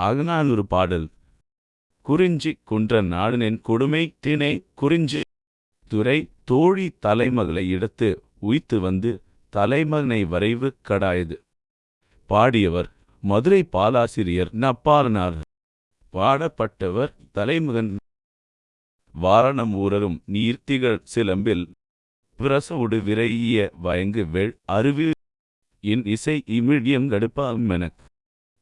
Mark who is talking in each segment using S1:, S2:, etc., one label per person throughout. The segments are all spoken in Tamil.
S1: அகநானூறு பாடல். குறிஞ்சி குன்ற நாடனின் கொடுமை திணை குறிஞ்சி துறை தோழி தலைமகளை இடத்து உய்த்து வந்து தலைமகனை வரைவு கடாயது. பாடியவர் மதுரை பாலாசிரியர் நப்பாலனார் பாடப்பட்டவர் தலைமகன் வாரணம் ஊரரும் நீர்த்திகள் சிலம்பில் பிரசவுடு விரைய வயங்கு வெள் அருவி இன் இசை இமிழியம் கடுப்பாமெனக்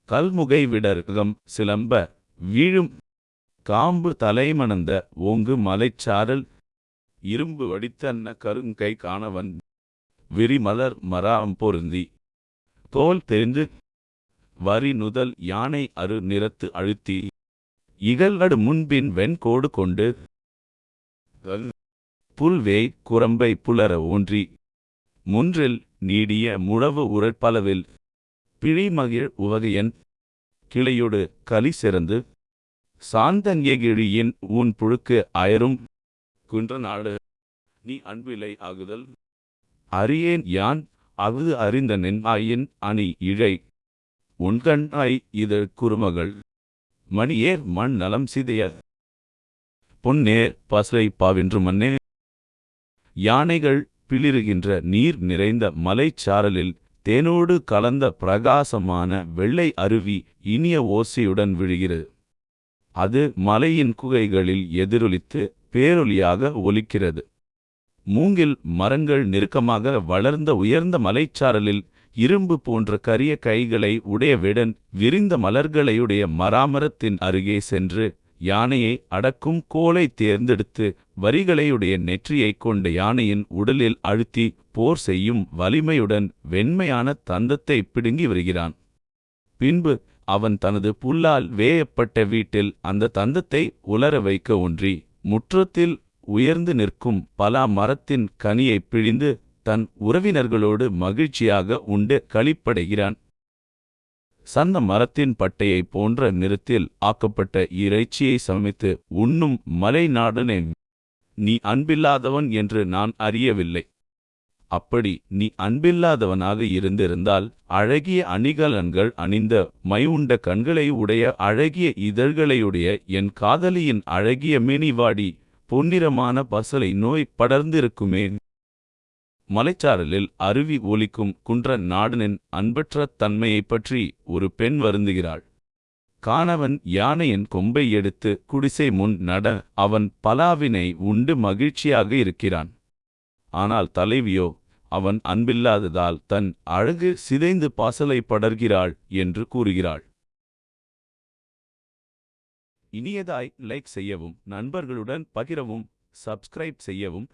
S1: கல்முகை விடர்கம் சிலம்ப வீழும் காம்பு தலைமணந்த ஓங்கு மலைச்சாரல் இரும்பு வடித்தன்ன கருங்கை காணவன் விரிமலர் மராம் பொருந்தி தோல் தெரிந்து வரி நுதல் யானை அரு நிறத்து அழுத்தி இகழ்வடு முன்பின் வெண்கோடு கொண்டு புல்வே குரம்பை புலர ஊன்றி முன்றில் நீடிய முழவு உரட்பளவில் பிழிமகிழ் உவகையன் கிளையொடு கலி சிறந்து சாந்தன்யகிழியின் உன் புழுக்கு அயரும் குன்ற நாடு நீ அன்பிலை ஆகுதல். அறியேன் யான் அவது அறிந்த நின்மாயின் அணி இழை உண்கண் இதழ் குறுமகள். மணியேர் மண் நலம் சிதைய பொன்னேர் பசை பாவென்று மன்னே. யானைகள் பிளிருகின்ற நீர் நிறைந்த மலைச்சாரலில் தேனோடு கலந்த பிரகாசமான வெள்ளை அருவி இனிய ஓசையுடன் விழுகிறது. அது மலையின் குகைகளில் எதிரொலித்து பேரொலியாக ஒலிக்கிறது. மூங்கில் மரங்கள் நெருக்கமாக வளர்ந்த உயர்ந்த மலைச்சாரலில் இரும்பு போன்ற கரிய கைகளை உடைய விடன் விரிந்த மலர்களையுடைய மராமரத்தின் அருகே சென்று யானையை அடக்கும் கோலை தேர்ந்தெடுத்து வரிகளையுடைய நெற்றியைக் கொண்ட யானையின் உடலில் அழுத்தி போர் செய்யும் வலிமையுடன் வெண்மையான தந்தத்தை பிடுங்கி வருகிறான். பின்பு அவன் தனது புல்லால் வேயப்பட்ட வீட்டில் அந்த தந்தத்தை உலர வைக்க ஒன்றி முற்றத்தில் உயர்ந்து நிற்கும் பலா மரத்தின் கனியை பிழிந்து தன் உறவினர்களோடு மகிழ்ச்சியாக உண்டு களிப்படைகிறான். சந்த மரத்தின் பட்டையைப் போன்ற நிறத்தில் ஆக்கப்பட்ட இறைச்சியை சமைத்து உண்ணும் மலை நாடனே நீ அன்பில்லாதவன் என்று நான் அறியவில்லை. அப்படி நீ அன்பில்லாதவனாக இருந்திருந்தால் அழகிய அணிகலன்கள் அணிந்த மை உண்ட கண்களை உடைய அழகிய இதழ்களையுடைய என் காதலியின் அழகிய மினிவாடி பொன்னிறமான பசலை நோய் படர்ந்திருக்குமே. மலைச்சாரலில் அருவி ஒலிக்கும் குன்ற நாடனின் அன்பற்ற தன்மையைப் பற்றி ஒரு பெண் வருந்துகிறாள். காணவன் யானையின் கொம்பை எடுத்து குடிசை முன் நட அவன் பலாவினை உண்டு மகிழ்ச்சியாக இருக்கிறான். ஆனால் தலைவியோ அவன் அன்பில்லாததால் தன் அழகு சிதைந்து பாசலை படர்கிறாள் என்று கூறுகிறாள். இனியதாய் லைக் செய்யவும் நண்பர்களுடன் பகிரவும் சப்ஸ்கிரைப் செய்யவும்.